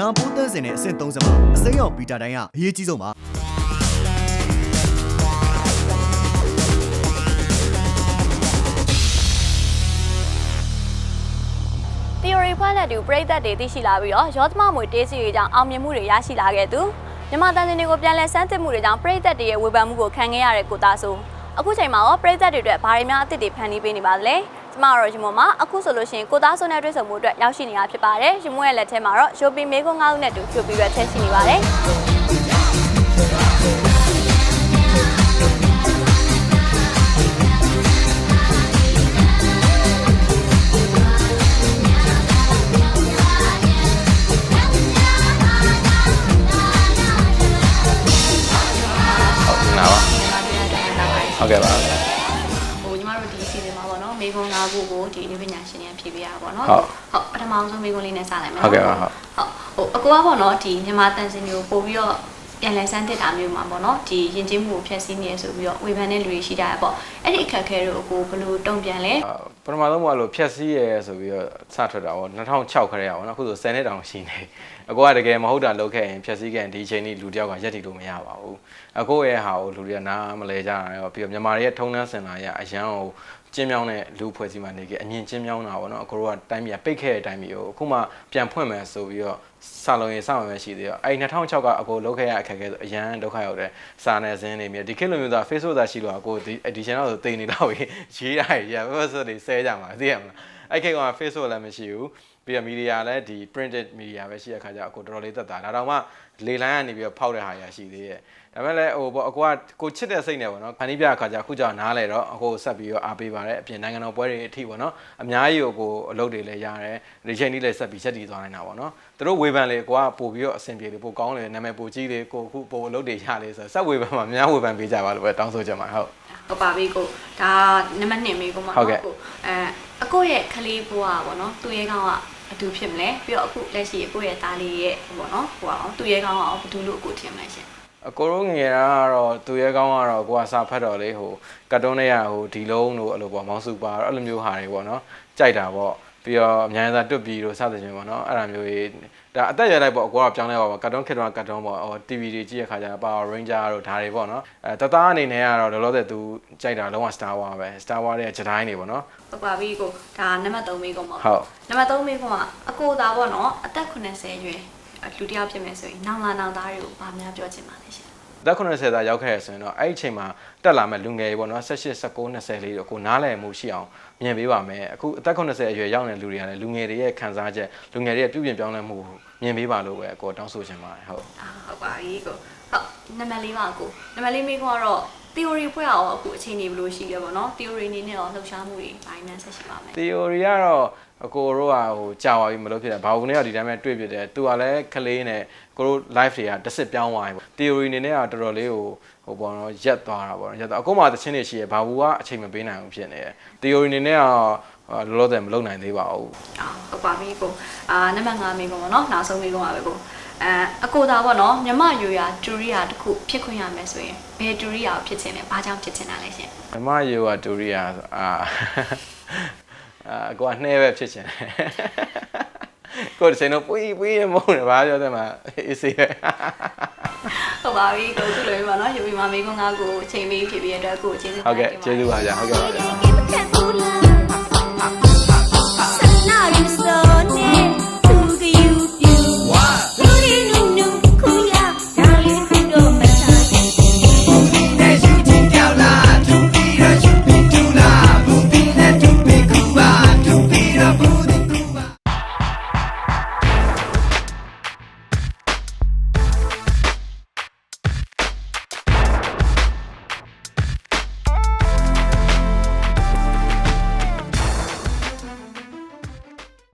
နာပိုးတန်းစင်တဲ့အဆင့်30မှာအစိမ်းရောင်ဘီတာတိုင်းကအရေးကြီးဆုံးပါ။ theory ဖွဲ့လက်တူပြိသက်တွေသိရှိလာပြီးတော့ရောသမမွေတေးစီတွေကြောင့်အောင်မြင်မှုတွေရရှိလာခဲ့သူမြန်မာတန်စင်တွေကိုပြန်လည်စမ်းသစ်မှုတွေကြောင့်ပြိသက်တွေရဲ့ဝေဖန်မှုကိုခံခဲ့ရတဲ့ကိုသားဆိုအခုချိန်မှာရောပြိသက်တွေအတွက်ဘာတွေများအသစ်တွေဖန်တီးပေးနေပါသလဲ ကျမတို့ရှင်မမှာအခုဆိုလို့ရှိရင်ကိုသားဆိုနဲ့တွေ့ဆုံမှုအတွက်ရောက်ရှိနေတာဖြစ်ပါတယ်ရှင်မရဲ့လက်ထဲမှာတော့ရိုပီမေကွန်ငါးဦးနဲ့တူဖြုတ်ပြီးရထည့်ရှိနေပါတယ်ဟုတ်နာပါဟုတ်ကဲ့ပါဟိုညီမတို့ဒီစီစဉ် မှာပေါ့နော်မေကွန်၅ခုကိုဒီနည်းပညာရှင်တွေကဖြည့်ပေးရပါပေါ့နော်ဟုတ်ဟုတ်ပထမဆုံးမေကွန်လေးနဲ့စလိုက်မယ်ဟုတ်ကဲ့ပါဟုတ်ဟုတ်ဟိုအကူကပေါ့နော်ဒီမြန်မာတန်စင်တွေကိုပို့ပြီးတော့ပြန်လည်စမ်းသစ်တာမျိုးမှာပေါ့နော်ဒီယဉ်ကျေးမှုကိုဖျက်ဆီးနေရဆိုပြီးတော့ဝေဖန်တဲ့လူတွေရှိကြရပေါ့အဲ့ဒီအခက်အခဲတွေကိုအကူဘယ်လိုတုံ့ပြန်လဲအာပထမဆုံးကလို့ဖြက်စီးရဲဆိုပြီးတော့စထွက်တာပေါ့2006ခရဲရပါတော့အခုဆို10နှစ်တောင်ရှိနေအကိုကတကယ်မဟုတ်တာလုပ်ခဲ့ရင်ဖြက်စီးခဲ့ရင်ဒီချိန်นี้လူတယောက်ကရက်တီလို့မရပါဘူးအကိုရဲ့ဟာကိုလူတွေကနားမလဲကြတာရောပြီးတော့မြန်မာတွေရဲ့ထုံးတမ်းစင်လာရအရန်ကို ကျင်းမြောင်းတဲ့လူဖွဲ့စည်းမှနေခဲ့အမြင်ကျင်းမြောင်းတာပေါ့နော်အကိုတို့ကတိုင်းပြည်ကပိတ်ခဲ့တဲ့တိုင်းပြည်ကိုအခုမှပြန်ဖွင့်မယ်ဆိုပြီးတော့စလုံးရင်စမှမရှိသေးတော့အဲ့2006ကအကိုလုပ်ခဲ့ရအခက်အခဲဆိုအရန်ဒုက္ခရောက်တယ်စာနယ်ဇင်းနေမြေဒီခေတ်လိုမျိုးသာ Facebook သာရှိလို့အကိုဒီဒီ channel ဆိုတိတ်နေတော့ရေးရရရဘယ်ဆိုတွေဆဲကြမှာသိရမလားအဲ့ခေတ်က Facebook လည်းမရှိဘူး ပြီးတော့ media လည်းဒီ printed media ပဲရှိတဲ့ခါကျအကိုတော်တော်လေးသက်သာဒါတော့မှလေလိုင်းကနေပြီးတော့ဖောက်တဲ့ဟာရရှိသေးရဲ့ဒါပေမဲ့လည်းဟိုပေါ့အကိုကကိုချစ်တဲ့စိတ်နဲ့ပေါ့နော်ခဏိပြအခါကျအခုကြောင့်နားလဲတော့အကိုဆက်ပြီးတော့အားပေးပါတယ်အပြင်နိုင်ငံတော်ပွဲတွေအထိပေါ့နော်အများကြီးကိုကိုအလုပ်တွေလည်းရတယ်ဒီချိန်นี้လည်းဆက်ပြီးချက်တည်သွားနိုင်တာပေါ့နော်သူတို့ဝေဖန်လေကိုကပို့ပြီးတော့အဆင်ပြေလေပိုကောင်းလေနာမည်ပိုကြီးလေကိုအခုပိုအလုပ်တွေရလေဆိုဆက်ဝေဖန်မှာများဝေဖန်ပေးကြပါလို့ပဲတောင်းဆိုချင်ပါတယ်ဟုတ်ဟုတ်ပါပြီကိုဒါနံပါတ်1မေကိုမှာဟုတ်ကဲ့ကိုအဲအကိုရဲ့ခလေးဘွားပေါ့နော်သူ့ရဲ့ကောင်က အတူဖြစ်မလဲပြီးတော့အခုလက်ရှိအကိုရဲ့သားလေးရဲ့ပေါ့နော်ဟိုအောင်သူ့ရဲ့ကောင်ကဘယ်သူလို့အကိုထင်မလဲရှင်အကိုတို့ငယ်တာကတော့သူရဲကောင်းကတော့ကိုကစာဖတ်တော့လေဟိုကတ်တုန်းတွေကဟိုဒီလုံးတို့အဲ့လိုပေါ့မောင်စုပါအဲ့လိုမျိုးဟာတွေပေါ့နော်ကြိုက်တာပေါ့ပြီးတော့အများကြီးသာတွတ်ပြီးတို့စသဖြင့်ပေါ့နော်အဲ့ဒါမျိုးကြီး ဒါအသက်ရလိုက်ပေါ့အကိုကပြောင်းလဲပါပေါ့ကတ်တုန်းခေတ်တော့ကတ်တုန်းပေါ့ဟို TV တွေကြည့်ရခါကျတော့ Power Ranger တို့ဒါတွေပေါ့နော်အဲတသားအနေနဲ့ကတော့လောလောဆယ်သူကြိုက်တာလုံးဝ Star Wars ပဲ Star Wars ရဲ့ဂျတိုင်းတွေပေါ့နော်ဟုတ်ပါပြီကိုဒါနံပါတ်3မေကိုမှာဟုတ်နံပါတ်3မေကွန်ကအကိုသားပေါ့နော်အသက်80ရွယ်လူတစ်ယောက်ဖြစ်မယ်ဆိုရင်နောင်လာနောင်သားတွေကိုဗာများပြောချင်ပါလဲရှင် သက်80သားရောက်ခဲ့ရဆိုရင်တော့အဲ့ဒီအချိန်မှာတက်လာမဲ့လူငယ်တွေပေါ့နော်18 19 20လေးတော့ကိုနားလည်မှုရှိအောင်မြင်ပေးပါမယ်အခုအသက်80အရွယ်ရောက်နေတဲ့လူတွေကလည်းလူငယ်တွေရဲ့ခံစားချက်လူငယ်တွေရဲ့ပြုပြင်ပြောင်းလဲမှုကိုမြင်ပေးပါလို့ပဲကိုတောင်းဆိုချင်ပါတယ်ဟုတ်အာဟုတ်ပါပြီကိုဟုတ်နံပါတ်4ပါကိုနံပါတ်4မေကွန်ကတော့ theory ဖွဲ့အောင်အခုအချိန်နေဘယ်လိုရှိလဲပေါ့နော် theory အနေနဲ့တော့လှုပ်ရှားမှုတွေဘာမှဆက်ရှိပါမယ် theory ကတော့ အကိုတို့ကဟိုကြာသွားပြီမလို့ဖြစ်တယ်ဘာဘူးနဲ့ကဒီတိုင်းပဲတွေ့ဖြစ်တယ်သူကလည်းကလေးနဲ့ကိုတို့ live တွေကတစ်စစ်ပြောင်းသွားပြီပေါ့ theory အနေနဲ့ကတော်တော်လေးဟိုဟိုပေါ့နော်ရက်သွားတာပေါ့နော်ရက်သွားအခုမှသချင်းတွေရှိရဘာဘူးကအချိန်မပေးနိုင်ဘူးဖြစ်နေတယ် theory အနေနဲ့ကလောလောဆယ်မလုပ်နိုင်သေးပါဘူးအာဟုတ်ပါပြီကိုအာနံပါတ်5မေကွန်ပေါ့နော်နောက်ဆုံးမေကွန်ပါပဲကိုအဲအကိုသားပေါ့နော်မြမယူရာဒူရီယာတစ်ခုဖြစ်ခွင့်ရမယ်ဆိုရင်ဘယ်ဒူရီယာကိုဖြစ်ချင်လဲဘာကြောင့်ဖြစ်ချင်တာလဲရှင်ဓမ္မယောဂတူရိယာဆိုအာ အာကိုကနှဲပဲဖြစ်ချင်တယ်ကိုယ်တစ်ချိန်တော့ပွေးပွေးမဟုတ်တယ်ဘာပြောတယ်မှာအေးစေးပဲဟုတ်ပါပြီကိုခုလိုမျိုးပေါ့နော်ယူပြီးမှမေကွန်5ကိုချိန်ပေးဖြစ်ပြီးရတဲ့အတွက်ကိုကျေးဇူးဟုတ်ကဲ့ကျေးဇူးပါဗျာဟုတ်ကဲ့ပါဗျာ Give a